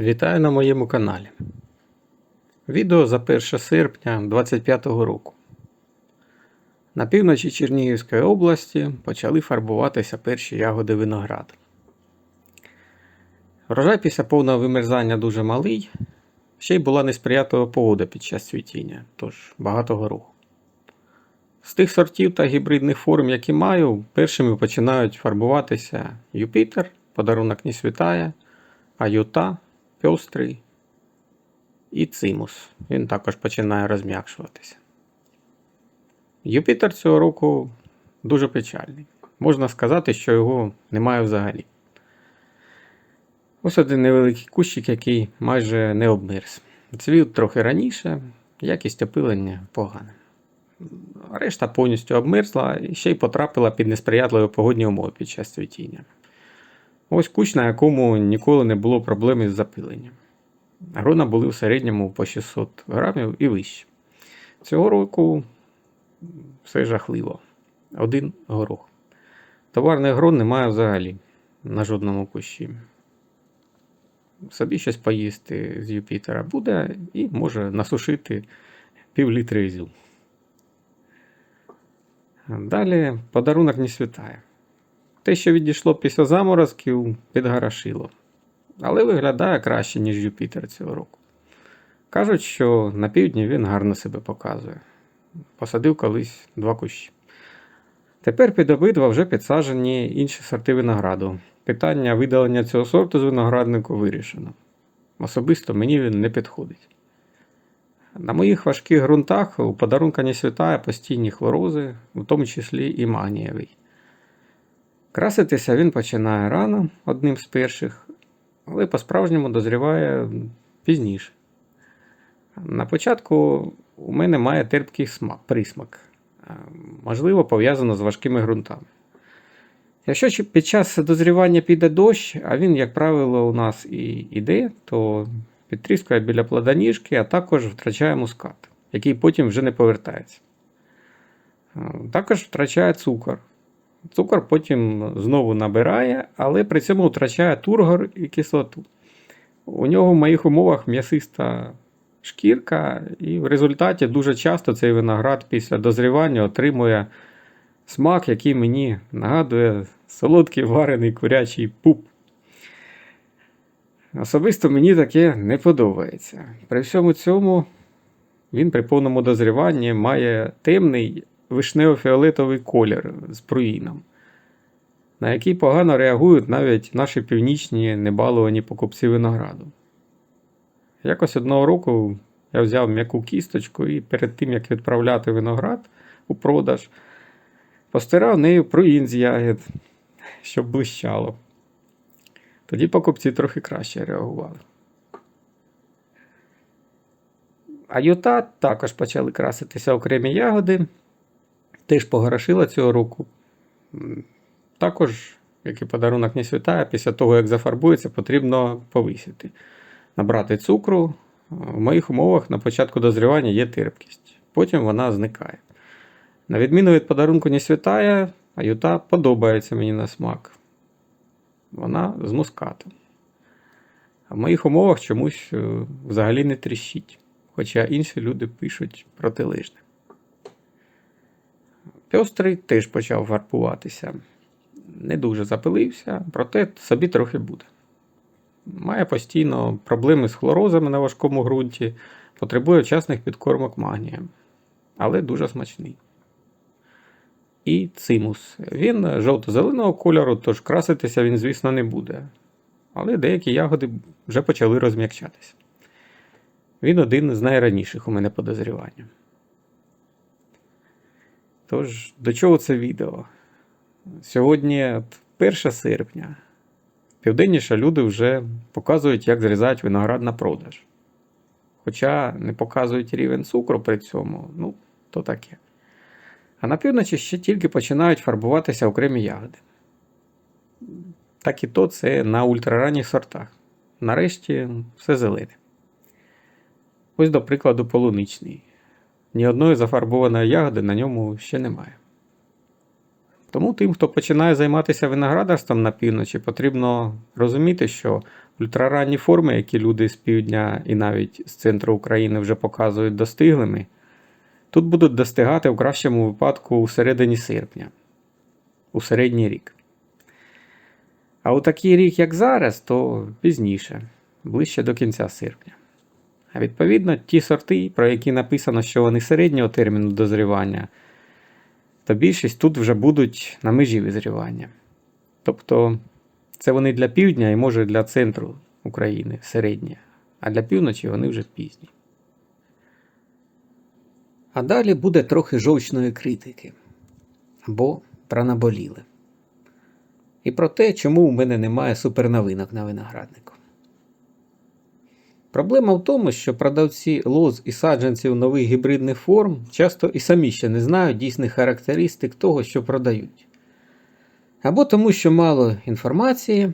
Вітаю на моєму каналі. Відео за 1 серпня 2025 року. На півночі Чернігівської області почали фарбуватися перші ягоди винограду. Врожай після повного вимерзання дуже малий, ще й була несприятлива погода під час цвітіння, тож багато гороху. З тих сортів та гібридних форм, які маю, першими починають фарбуватися Юпітер, подарунок не світає, Аюта, пьострий і цимус. Він також починає розм'якшуватися. Юпітер цього року дуже печальний. Можна сказати, що його немає взагалі. Ось один невеликий кущик, який майже не обмерз. Цвіт трохи раніше, якість опилення погана. Решта повністю обмерзла і ще й потрапила під несприятливі погодні умови під час цвітіння. Ось кущ, на якому ніколи не було проблем із запиленням. Грона були в середньому по 600 грамів і вище. Цього року все жахливо. Один горох. Товарних грон немає взагалі на жодному кущі. Собі щось поїсти з Юпітера буде і може насушити пів літри ізю. Далі подарунок не світає. Те, що відійшло після заморозків, підгарошило. Але виглядає краще, ніж Юпітер цього року. Кажуть, що на півдні він гарно себе показує. Посадив колись два кущі. Тепер під обидва вже підсаджені інші сорти винограду. Питання видалення цього сорту з винограднику вирішено. Особисто мені він не підходить. На моїх важких ґрунтах у подарунка не світає постійні хлорози, в тому числі і магнієвий. Краситися він починає рано, одним з перших, але по-справжньому дозріває пізніше. На початку у мене має терпкий смак, присмак, можливо, пов'язано з важкими ґрунтами. Якщо під час дозрівання піде дощ, а він, як правило, у нас і йде, то підтріскує біля плодоніжки, а також втрачає мускат, який потім вже не повертається. Також втрачає цукор. Цукор потім знову набирає, але при цьому втрачає тургор і кислоту. У нього в моїх умовах м'ясиста шкірка, і в результаті дуже часто цей виноград після дозрівання отримує смак, який мені нагадує солодкий варений курячий пуп. Особисто мені таке не подобається. При всьому цьому він при повному дозріванні має темний вишнево-фіолетовий колір з пруїном, на який погано реагують навіть наші північні небаловані покупці винограду. Якось одного року я взяв м'яку кісточку і перед тим, як відправляти виноград у продаж, постирав нею пруїн з ягід, щоб блищало. Тоді покупці трохи краще реагували. А юта також почали краситися окремі ягоди, теж погорошила цього року. Також, як і подарунок не світає, після того, як зафарбується, потрібно повисити. Набрати цукру. В моїх умовах на початку дозрівання є терпкість, потім вона зникає. На відміну від подарунку не світає, а юта подобається мені на смак. Вона з мускатом. В моїх умовах чомусь е, взагалі не тріщить, хоча інші люди пишуть протилежне. Пьострий теж почав фарбуватися. Не дуже запилився, проте собі трохи буде. Має постійно проблеми з хлорозами на важкому ґрунті, потребує вчасних підкормок магнієм, але дуже смачний. І цимус. Він жовто-зеленого кольору, тож краситися він, звісно, не буде. Але деякі ягоди вже почали розм'якчатися. Він один з найраніших у мене по дозріванню. Тож, до чого це відео? Сьогодні от 1 серпня. Південніше люди вже показують, як зрізають виноград на продаж. Хоча не показують рівень цукру при цьому, ну, то таке. А на півночі ще тільки починають фарбуватися окремі ягоди. Так і то це на ультраранніх сортах. Нарешті все зелене. Ось, до прикладу, полуничний. Ні одної зафарбованої ягоди на ньому ще немає. Тому тим, хто починає займатися виноградарством на півночі, потрібно розуміти, що ультраранні форми, які люди з півдня і навіть з центру України вже показують достиглими, тут будуть достигати в кращому випадку у середині серпня, у середній рік. А у такий рік, як зараз, то пізніше, ближче до кінця серпня. А відповідно, ті сорти, про які написано, що вони середнього терміну дозрівання, то більшість тут вже будуть на межі визрівання. Тобто це вони для півдня і може для центру України середні, а для півночі вони вже пізні. А далі буде трохи жовчної критики або про наболіле. І про те, чому у мене немає суперновинок на винограднику. Проблема в тому, що продавці лоз і саджанців нових гібридних форм часто і самі ще не знають дійсних характеристик того, що продають. Або тому, що мало інформації,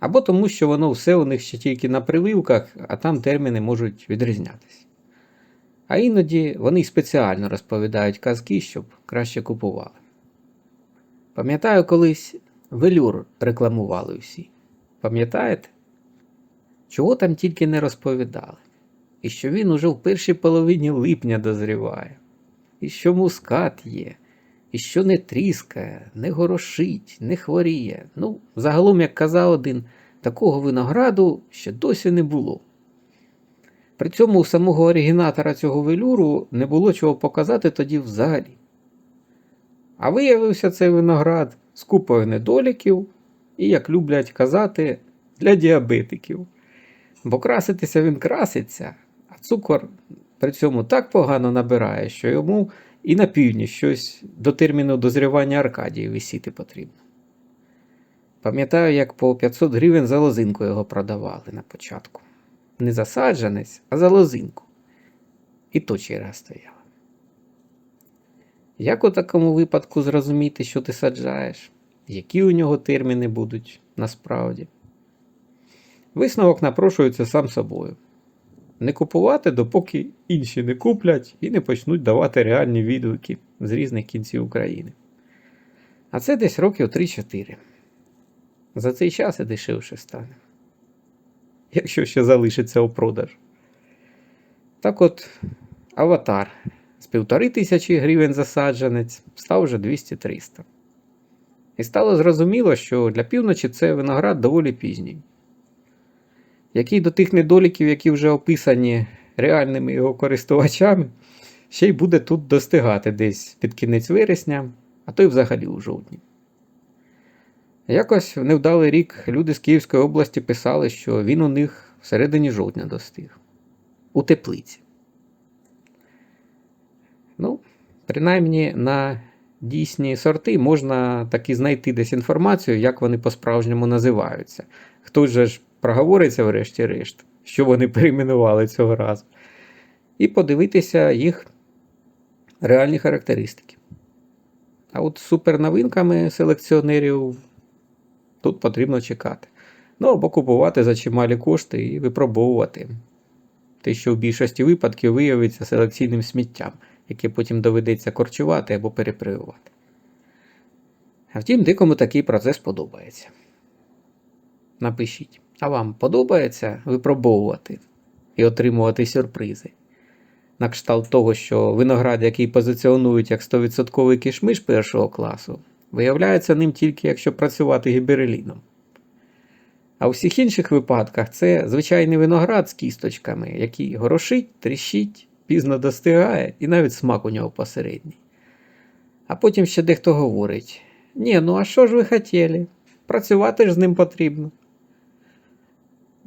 або тому, що воно все у них ще тільки на прививках, а там терміни можуть відрізнятися. А іноді вони спеціально розповідають казки, щоб краще купували. Пам'ятаю, колись велюр рекламували всі. Пам'ятаєте? Чого там тільки не розповідали. І що він уже в першій половині липня дозріває, і що мускат є, і що не тріскає, не горошить, не хворіє. Ну, загалом, як казав один, такого винограду ще досі не було. При цьому у самого оригінатора цього велюру не було чого показати тоді взагалі. А виявився цей виноград з купою недоліків і, як люблять казати, для діабетиків. Бо краситися він краситься, а цукор при цьому так погано набирає, що йому і на півдні щось до терміну дозрівання Аркадії висіти потрібно. Пам'ятаю, як по 500 гривень за лозинку його продавали на початку. Не за саджанець, а за лозинку. І то черга стояла. Як у такому випадку зрозуміти, що ти саджаєш? Які у нього терміни будуть насправді? Висновок напрошується сам собою. Не купувати, допоки інші не куплять і не почнуть давати реальні відгуки з різних кінців України. А це десь років 3-4. За цей час і дешевше стане. Якщо ще залишиться у продаж. Так от, аватар з півтори тисячі гривень за саджанець став вже 200-300. І стало зрозуміло, що для півночі це виноград доволі пізній який до тих недоліків, які вже описані реальними його користувачами, ще й буде тут достигати десь під кінець вересня, а то й взагалі у жовтні. Якось в невдалий рік люди з Київської області писали, що він у них всередині жовтня достиг. У теплиці. Ну, принаймні на дійсні сорти можна таки знайти десь інформацію, як вони по-справжньому називаються. Хтось же ж проговориться, врешті-решт, що вони перейменували цього разу, і подивитися їх реальні характеристики. А от з суперновинками селекціонерів тут потрібно чекати. Ну або купувати за чималі кошти і випробовувати. Те, що в більшості випадків виявиться селекційним сміттям, яке потім доведеться корчувати або перепривувати. А втім, декому такий процес подобається. Напишіть. А вам подобається випробовувати і отримувати сюрпризи? На кшталт того, що виноград, який позиціонують як 100% кішмиш першого класу, виявляється ним тільки якщо працювати гібереліном. А у всіх інших випадках це звичайний виноград з кісточками, який горошить, тріщить, пізно достигає і навіть смак у нього посередній. А потім ще дехто говорить: ні, ну а що ж ви хотіли? Працювати ж з ним потрібно.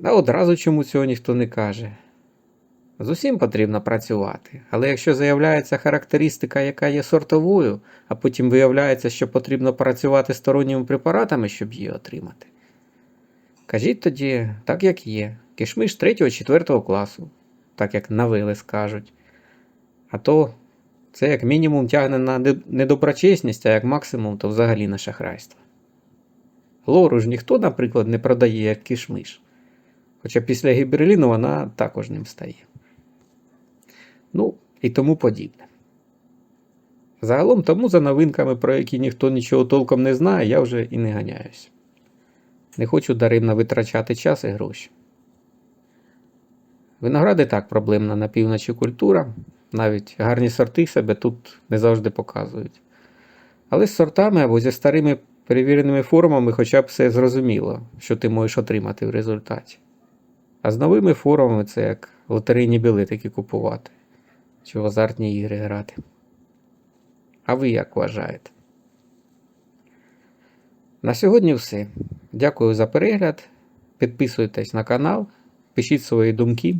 А одразу чому цього ніхто не каже. З усім потрібно працювати, але якщо заявляється характеристика, яка є сортовою, а потім виявляється, що потрібно працювати сторонніми препаратами, щоб її отримати. Кажіть тоді, так як є, кишмиш 3-4 класу, так як навели скажуть. А то це як мінімум тягне на недоброчесність, а як максимум, то взагалі на шахрайство. Лору ж ніхто, наприклад, не продає як кишмиш. Хоча після гіберліну вона також ним стає. Ну, і тому подібне. Загалом тому за новинками, про які ніхто нічого толком не знає, я вже і не ганяюсь. Не хочу даремно витрачати час і гроші. Виноград і так проблемна на півночі культура, навіть гарні сорти себе тут не завжди показують. Але з сортами або зі старими перевіреними формами хоча б все зрозуміло, що ти можеш отримати в результаті. А з новими формами це як лотерейні білетики купувати чи в азартні ігри грати. А ви як вважаєте? На сьогодні все. Дякую за перегляд. Підписуйтесь на канал, пишіть свої думки,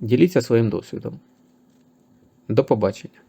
діліться своїм досвідом. До побачення.